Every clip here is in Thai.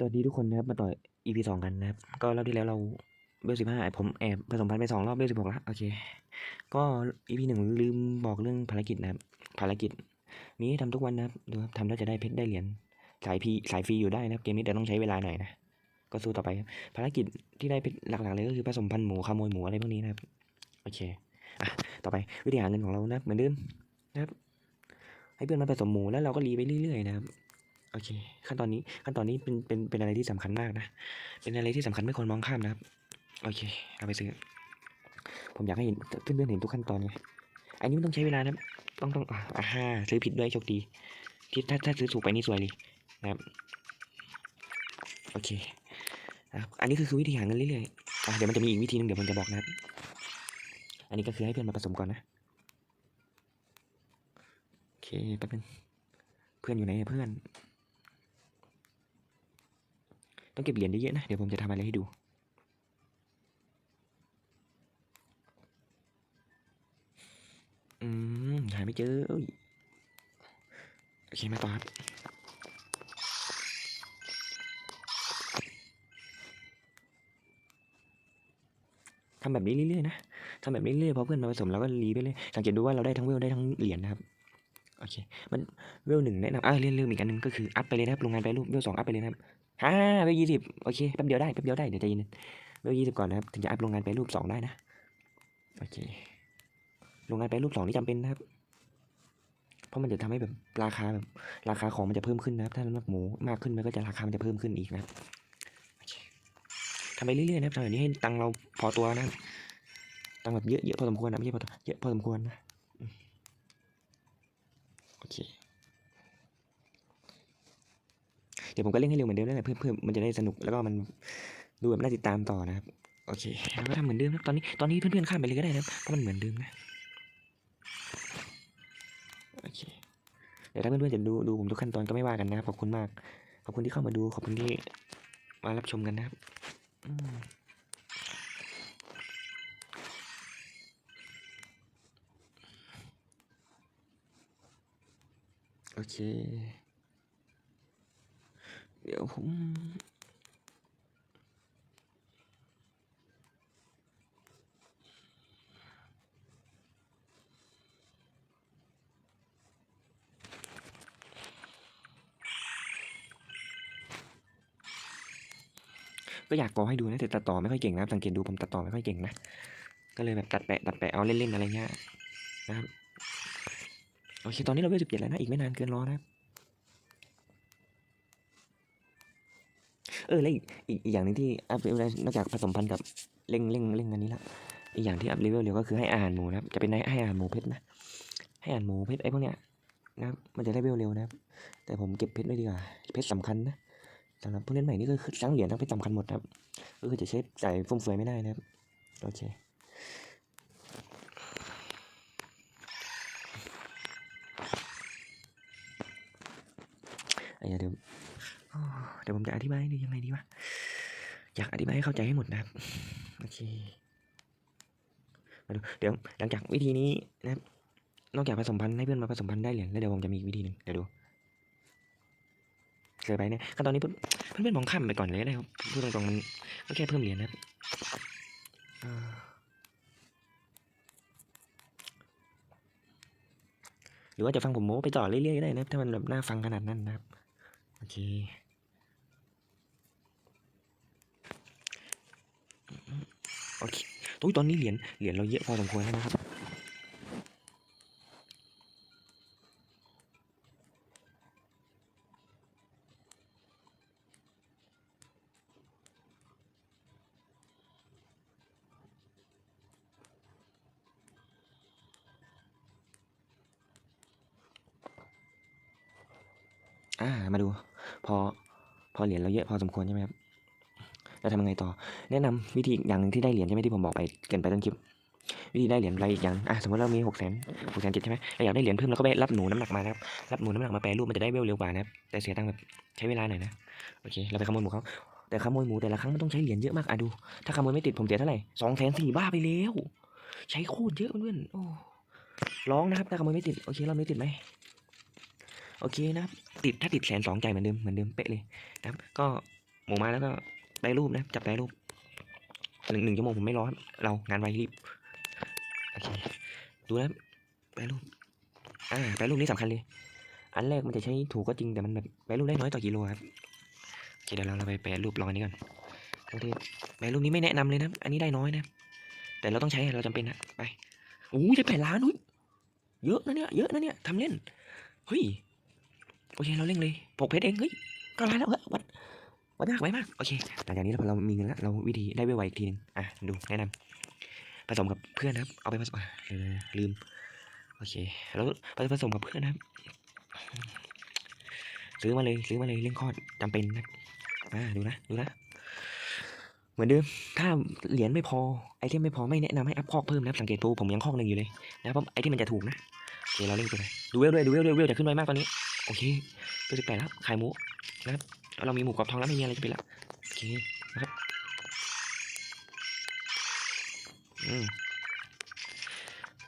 สวัสดีทุกคนนะครับมาต่อ EP สองกันนะครับ ก็รอบที่แล้วเราเบลสิบห้าผมแอบผสมพันธุ์ไปสองรอบเบลสิบหกแล้วโอเค ก็ EP หนึ่งลืมบอกเรื่องภารกิจนะครับ ภารกิจมีให้ทำทุกวันนะครับดูครับทำแล้วจะได้เพชรได้เหรียญสายพีสายฟรีอยู่ได้นะครับเกมนี้แต่ต้องใช้เวลาหน่อยนะก็สู้ต่อไปครับภารกิจที่ได้เพชรหลักๆเลยก็คือผสมพันธุ์หมูขโมยหมูอะไรพวกนี้นะครับโอเคอะต่อไปวิธีหาเงินของเรานะครับเหมือนเดิมนะครับ ให้เพื่อนมาผสมหมูแล้วเราก็รีไปเรื่อยๆนะครับ โอเค ขั้นตอนนี้ขั้นตอนนี้เป็นเป็นเป็นอะไรที่สำคัญมากนะ เป็นอะไรที่สำคัญไม่ควรมองข้ามนะครับ โอเคเอาไปซื้อ ผมอยากให้เห็นเพื่อนๆเห็นทุกขั้นตอนไงอันนี้มันต้องใช้เวลานะต้องต้องอ่าอ่าฮ่าซื้อผิดด้วยโชคดีที่ถ้าถ้าซื้อถูกไปนี่สวยเลยนะครับโอเคนะครับอันนี้คือคือวิธีหาเงินเรื่อยๆอะเดี๋ยวมันจะมีอีกวิธีหนึงเดี๋ยวผมจะบอกนะครับ อันนี้ก็คือให้เพื่อนมาผสมก่อนนะโอเคแป๊บนึงเพื่อนอยู่ไหนเพื่อน ต้องเก็บเหรียญเยอะๆนะ เดี๋ยวผมจะทำอะไรให้ดู อืม หาไม่เจอเอ้ยโอเค มาต่อครับ ทำแบบนี้เรื่อยๆนะ ทำแบบนี้เรื่อยๆพอเพื่อนมาผสมเราก็รีไปเลย สังเกตดูว่าเราได้ทั้งเวลได้ทั้งเหรียญนะครับ โอเค มันเวลหนึ่งแนะนำอ่าเรื่องเรื่องอีกอันหนึ่งก็คืออัพไปเลยนะครับ โรงงานไปรูปเวลสองอัพไปเลยนะครับฮ่าเวลยี่สิบโอเค แป๊บเดียวได้ แป๊บเดียวได้ เดี๋ยวใจเย็นเวลยี่สิบก่อนนะครับ ถึงจะอัพโรงงานไปรูปสองได้นะ โอเค โรงงานไปรูปสองนี่จำเป็นนะครับ เพราะมันจะทำให้แบบราคาแบบราคาของมันจะเพิ่มขึ้นนะครับ ถ้าน้ำหนักหมูมากขึ้นมันก็จะราคามันจะเพิ่มขึ้นอีกนะครับทำไปเรื่อยๆนะครับทำแบบนี้ให้ตังเราพอตัวนะครับตังแบบเยอะเยอะพอสมควรนะไม่ใช่พอเยอะพอสมควรนะ เคเดี๋ยวผมก็เล่นให้เร็วเหมือนเดิมนั่นแหละเพื่อเพื่อมันจะได้สนุกแล้วก็มันดูแบบน่าติดตามต่อนะครับโอเคเราก็ทำเหมือนเดิมนะตอนนี้ตอนนี้เพื่อนๆข้ามไปเลยก็ได้นะเพราะมันเหมือนเดิมนะโอเคเดี๋ยวถ้าเพื่อนๆจะดูดูผมทุกขั้นตอนก็ไม่ว่ากันนะครับขอบคุณมากขอบคุณที่เข้ามาดูขอบคุณที่มารับชมกันนะครับอืมโอ เค เดี๋ยวผมก็อยากบอกให้ดูนะแต่ตัดต่อไม่ค่อยเก่งนะสังเกตดูผมตัดต่อไม่ค่อยเก่งนะ ก็เลยแบบตัดแปะตัดแปะเอาเล่นๆอะไรเงี้ยนะครับ โอเค ตอนนี้เราเวลสิบเจ็ดแล้วนะ อีกไม่นานเกินรอนะ เออแล้วอีกอีกอย่างหนึงที่อัพเลเวลนอกจากผสมพันธุ์กับเร่งเร่งเร่งอันนี้ละอีกอย่างที่อัพเลเวลเร็วก็คือให้อาหารหมูนะครับจะเป็นให้อาหารหมูเพชรนะ ให้อาหารหมูเพชรไอ้พวกเนี้ยนะครับมันจะได้เวลเร็วนะครับแต่ผมเก็บเพชรไว้ดีกว่าเพชรสำคัญนะสำหรับผู้เล่นใหม่นี่ก็คือทั้งเหรียญทั้งเพชรสำคัญหมดครับก็คือจะใช้ใส่ฟุ่มเฟือยไม่ได้นะครับโอเค เดี๋ยวเดี๋ยวผมจะอธิบายดูยังไงดีวะอยากอธิบายให้เข้าใจให้หมดนะครับโอเคมาดูเดี๋ยวหลังจากวิธีนี้นะครับ นอกจากผสมพันธุ์ให้เพื่อนมาผสมพันธุ์ได้เหรียญแล้วเดี๋ยวผมจะมีอีกวิธีหนึ่งเดี๋ยวดูเกิดไปเนี่ยขั้นตอนนี้เพื่อนเพื่อนมองข้ามไปก่อนเลยได้ครับพูดตรงๆมันก็แค่เพิ่มเหรียญนะครับหรือว่าจะฟังผมโม้ไปต่อเรื่อยๆก็ได้นะครับถ้ามันแบบน่าฟังขนาดนั้นนะครับ โอเคโอเคตุ้ยตอนนี้เหรียญเหรียญเราเยอะพอสมควรแล้วนะครับ อ่า มาดู พอพอเหรียญเราเยอะพอสมควรใช่ไหมครับแล้วทำยังไงต่อ แนะนำวิธีอีกอย่างหนึ่งที่ได้เหรียญใช่ไหมที่ผมบอกไปเกรินไปต้นคลิป วิธีได้เหรียญอะไรอีกอย่างอะสมมติเรามีหกแสนหกแสนเจ็ดใช่ไหมเราอยากได้เหรียญเพิ่มเราก็ไปรับหนูน้ำหนักมานะครับรับหนูน้ำหนักมาแปรรูปมันจะได้เวลเร็วกว่านะครับแต่เสียตังค์แบบใช้เวลาหน่อยนะโอเคเราไปขโมยหมูเขาแต่ขโมยหมูแต่ละครั้งมันต้องใช้เหรียญเยอะมากอะดู ถ้าขโมยไม่ติดผมเสียเท่าไหร่สองแสนสี่บ้าไปแล้วใช้โคตรเยอะเพื่อนๆโอ้ร้องนะครับถ้าขโมยไม่ติดโอเคเราไม่ติดไหม โอเคนะครับติดถ้าติดแสนสองใจเหมือนเดิมเหมือนเดิมเป๊ะเลยนะครับ ก็หมูมาแล้วก็ได้รูปนะจับได้รูปหนึ่งหนึ่งชั่วโมงผมไม่รอครับเรางานไวรีบโอเคดูนะแปรรูปอ่าแปรรูปนี้สำคัญเลย อันแรกมันจะใช้ถูกก็จริงแต่มันแบบแปรรูปได้น้อยต่อกิโลครับโอเคเดี๋ยวเราเราไปแปรรูปลองอันนี้ก่อนโอเคแปรรูปนี้ไม่แนะนำเลยนะอันนี้ได้น้อยนะ แต่เราต้องใช้เราจำเป็นนะไปโอ้ยได้แปดล้านอุ้ยเยอะนะเนี่ยเยอะนะเนี่ยทำเล่นเฮ้ย โอเคเราเร่งเลยปกเพชรเองเฮ้ยก็ล้านแล้วเฮ้ยวัดวัดมากไว้มากโอเคหลังจากนี้เราเรามีเงินแล้วเราวิธีได้ไวๆอีกทีนึงอะดูแนะนำผสมกับเพื่อนนะครับ เอาไปผสมอะลืมโอเคแล้วผสมกับเพื่อนนะครับซื้อมาเลยซื้อมาเลยเรื่องคลอดจำเป็นนะอ่าดูนะดูนะเหมือนเดิมถ้าเหรียญไม่พอไอเทมไม่พอไม่แนะนำให้อัพคอกเพิ่มนะสังเกตดูผมยังคอกหนึ่งอยู่เลยนะครับเพราะไอเทมมันจะถูกนะโอเคเราเล่นไปเลยดูเวลด้วยดูเวลด้วยเวลจะขึ้นไวมากตอนนี้ โอเคตัวสิบแปดแล้วขายหมูนะครับเรามีหมูกรอบทองแล้วไม่มีอะไรจะเป็นละโอเคนะครับอืม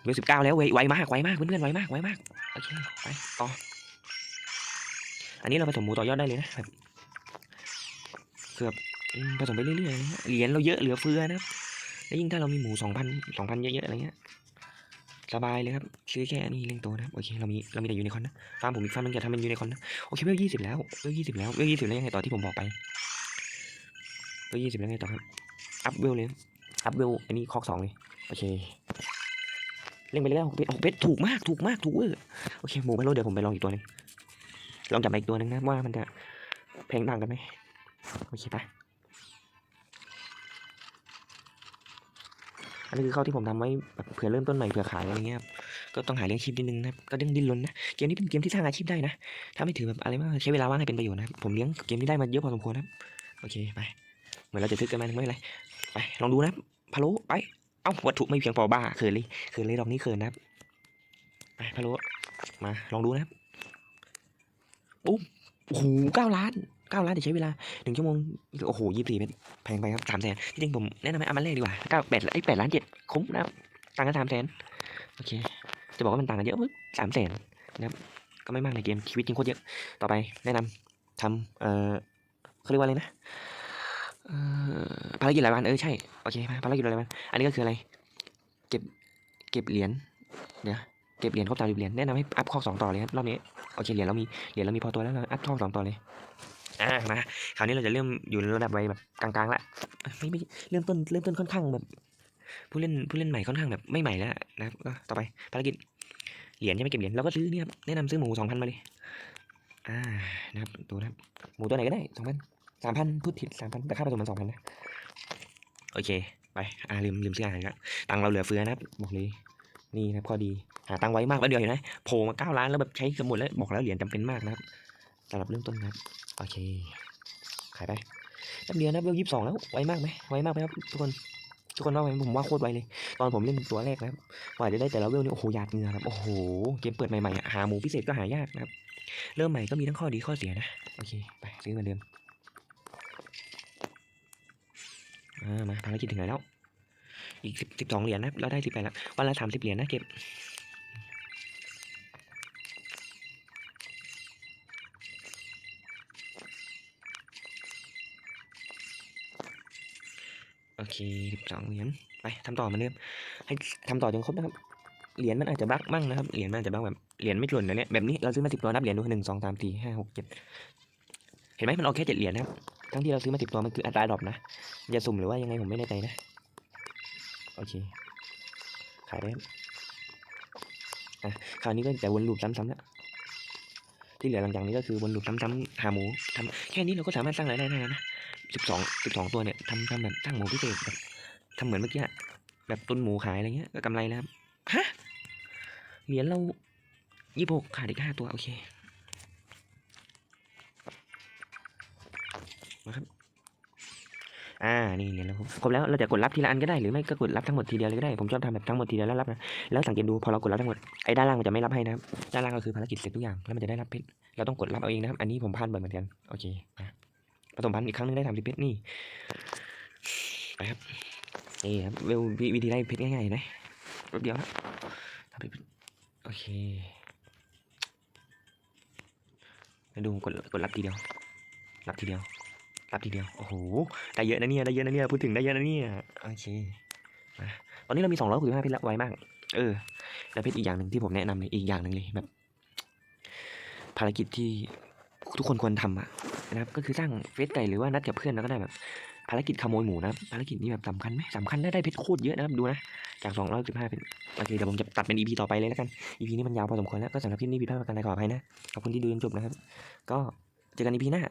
เวลสิบเก้าแล้วไวไวมากไวมากเพื่อนๆไวมากไวมากโอเคไปต่ออันนี้เราผสมหมูต่อยอดได้เลยนะแบบคือบผสมไปเรื่อยๆเงี้ยเหรียญเราเยอะเหลือเฟือนะครับแล้วยิ่งถ้าเรามีหมูสองพันสองพันเยอะๆอะไรเงี้ย สบายเลยครับ ซื้อแค่นี้เลี้ยงโตวนะครับ โอเค เรามี เรามีแต่ยูนิคอนนะ ฟาร์มผมอีกฟาร์มนึงจะทำเป็นยูนิคอนนะ โอเคเวลยี่สิบแล้วเวลยี่สิบแล้วเวลยี่สิบแล้วยังไงต่อที่ผมบอกไปเวลยี่สิบแล้วยังไงต่อครับ อัพเวลเลย อัพเวลอันนี้คอกสองเลย โอเค เล่นไปเรื่อยๆหกเพชรหกเพชรถูกมาก ถูกมาก ถูกเวอโอเค หมูไปโลเดี๋ยวผมไปลองอีกตัวหนึงลองจับมาอีกตัวหนึ่งนะว่ามันจะเพงต่างกันไหมโอเคไป อันนี้คือข้าวที่ผมทำไว้แบบเผื่อเริ่มต้นใหม่เผื่อขายอะไรเงี้ยก็ต้องหาเลี้ยงชีพนิดนึงนะก็ต้องดิ้นรนนะเกมนี้เป็นเกมที่สร้างอาชีพได้นะ ถ้าไม่ถือแบบอะไรมากใช้เวลาว่างให้เป็นประโยชน์นะผมเลี้ยงเกมนี้ได้มาเยอะพอสมควรนะโอเคไปเหมือนเราจะทึกกันไหมไม่เป็นไรไปลองดูนะพะโล้ไปเอ้าวัตถุไม่เพียงพอบ้าเขินเลยเขินเลยดอกนี้เขินนะไปพะโล้มาลองดูนะครับโอ้โหเก้าล้าน เก้าล้านแต่ใช้เวลาหนึ่งชั่วโมง โอ้โหยี่สิบสี่เมตรแพงไปครับสามแสนจริงผมแนะนำให้อามันแรกดีกว่าเก้าแปดไอ้แปดล้านเจ็ดคุ้มนะต่างกันสามแสนโอเค จะบอกว่ามันต่างกันเยอะสามแสนนะครับ ก็ไม่มากในเกม ชีวิตจริงโคตรเยอะ ต่อไปแนะนำทำเอ่อเขาเรียกว่าอะไรนะเออภารกิจรายวันเออใช่ โอเคภารกิจรายวันอันนี้ก็คืออะไร เก็บ เก็บเหรียญ เดี๋ยวเก็บเหรียญครบสามสิบเหรียญแนะนำให้อัพข้อสองต่อเลยครับรอบนี้ โอเคเหรียญเรามี เหรียญเรามีพอตัวแล้วเราอัพท่อสองต่อเลย อ่ามาคราวนี้เราจะเริ่มอยู่ในระดับวัยแบบกลางๆละเอ้ยไม่ไม่เริ่มต้นเริ่มต้นค่อนข้างแบบ ผู้เล่นผู้เล่นใหม่ค่อนข้างแบบไม่ใหม่แล้วนะครับก็ต่อไปภารกิจเหรียญใช่ไหมเก็บเหรียญเราก็ซื้อเนี่ยครับแนะนำซื้อหมูสองพันมาเลยอ่านะครับดูนะครับหมูตัวไหนก็ได้สองพันสามพันพูดผิดสามพันแต่ค่าผสมมันสองพันนะโอเคไปอ่าลืมลืมซื้ออาหารละตังเราเหลือเฟือนะครับบอกเลยนี่นะครับข้อดีหาตังไว้มากแล้วเดียวเห็นไหมโผล่มาเก้าล้านแล้วแบบใช้สมุดแล้วบอกแล้วเหรียญจำเป็นมากนะครับ สำหรับเริ่มต้นนะครับโอเค ขายไปแป๊บเดียวนะเบลยี่สิบสองแล้ว ไวมากไหมไวมากไหมครับทุกคน ทุกคนว่าไวไหมผมว่าโคตรไวเลย ตอนผมเล่นตัวแรกนะครับกว่าจะได้แต่ละเวลนี่โอ้โหหยาดเหงื่อครับ โอ้โห เกมเปิดใหม่ๆ หาหมูพิเศษก็หายากนะครับ เริ่มใหม่ก็มีทั้งข้อดีข้อเสียนะ โอเค ไปซื้อเหมือนเดิม อ่า มาภารกิจถึงไหนแล้ว อีกสิบสิบสองเหรียญนะครับ เราได้สิบแปดแล้ว วันละสามสิบเหรียญนะเก็บ คสิบสองเหรียญไปทำต่อเหมือนเดิมให้ทำต่อจนครบนะครับเหรียญมันอาจจะบั๊กมั่งนะครับเหรียญมันอาจจะบั๊กแบบเหรียญไม่หล่นนะเนี่ยแบบนี้เราซื้อมาสิบตัวนับเหรียญดูหนึ่งสองสามสี่ห้าหกเจ็ดเห็นไหมมันเอาแค่เจ็ดเหรียญนะครับทั้งที่เราซื้อมาสิบตัวมันคืออัตราดรอปนะอย่าสุ่มหรือว่ายังไงผมไม่แน่ใจนะโอเคขายได้ครับอะคราวนี้ก็จะวนลูปซ้ำๆแล้ว ที่เหลือหลังจากนี้ก็คือบนหลุมซ้ำๆหาหมูทำแค่นี้เราก็สามารถสร้างรายได้ได้นะสิบสองสิบสองตัวเนี่ยทำทำแบบสร้างหมูพิเศษแบบทำเหมือนเมื่อกี้แบบตุนหมูขายอะไรเงี้ยก็กำไรแล้วครับฮะเหรียญเรายี่สิบหกขาดอีกห้าตัวโอเคมาครับ อ่า นี่เหรียแล้วครบครบแล้ว เราจะกดรับทีละอันก็ได้ หรือไม่ก็กดรับทั้งหมดทีเดียวเลยก็ได้ ผมชอบทำแบบทั้งหมดทีเดียวแล้วรับนะ แล้วสังเกตดูพอเรากดรับทั้งหมด ไอ้ด้านล่างมันจะไม่รับให้นะครับ ด้านล่างก็คือภารกิจเสร็จทุกอย่าง แล้วมันจะได้รับเพชร เราต้องกดรับเอาเองนะครับ อันนี้ผมพลาดบ่อยเหมือนกัน โอเคผสมพันธุ์อีกครั้งหนึงได้ทำสิบเพชรนี่ไปครับ นี่ครับเวลวิวิธีได้เพชรง่ายๆเห็นไหมแป๊บเดียวครับทำเพชรโอเคดูกดกดรับทีเดียว รับทีเดียว รับทีเดียว โอ้โห ได้เยอะนะเนี่ย ได้เยอะนะเนี่ย พูดถึงได้เยอะนะเนี่ย โอเคตอนนี้เรามีสองร้อยหกสิบห้าเพชรละไวมาก เออ แล้วเพชรอีกอย่างหนึ่งที่ผมแนะนำเลยอีกอย่างหนึ่งเลยแบบ ภารกิจที่ทุกคนควรทำอะนะครับ ก็คือสร้างเฟซไก่หรือว่านัดกับเพื่อนแล้วก็ได้แบบภารกิจขโมยหมูนะครับภารกิจนี้แบบสำคัญไหมสำคัญนะได้เพชรโคตรเยอะนะครับดูนะจากสองร้อยสิบห้าเป็นโอเคเดี๋ยวผมจะตัดเป็น EP ต่อไปเลยแล้วกัน EP นี้มันยาวพอสมควรแล้วก็สำหรับคลิปนี้ผิดพลาดประการใดขออภัยนะขอบคุณที่ดูจนจบนะครับ ก็เจอกัน EP หน้า